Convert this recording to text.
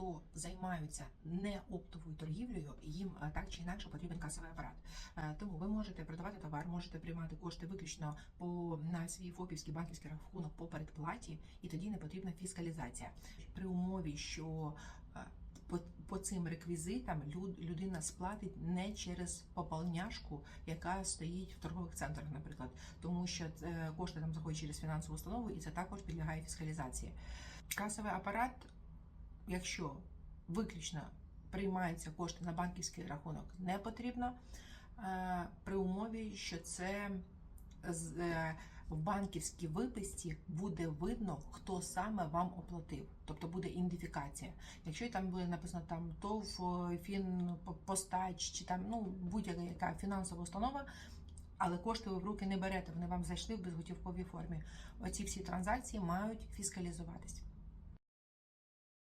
хто займаються не оптовою торгівлею, їм е, так чи інакше потрібен касовий апарат. Е, Тому ви можете продавати товар, можете приймати кошти виключно по на свій ФОПівський банківський рахунок по передплаті, і тоді не потрібна фіскалізація. При умові, що е, по, по цим реквізитам люд, людина сплатить не через пополняшку, яка стоїть в торгових центрах, наприклад, тому що кошти там заходять через фінансову установу, і це також підлягає фіскалізації. Касовий апарат, якщо виключно приймаються кошти на банківський рахунок, не потрібно е, при умові, що це е, в банківській виписці буде видно, хто саме вам оплатив, тобто буде ідентифікація. Якщо там буде написано там ТОВ, е, Фінпостач чи там ну будь-яка яка фінансова установа. Але кошти ви в руки не берете, вони вам зайшли в безготівковій формі. Оці всі транзакції мають фіскалізуватись.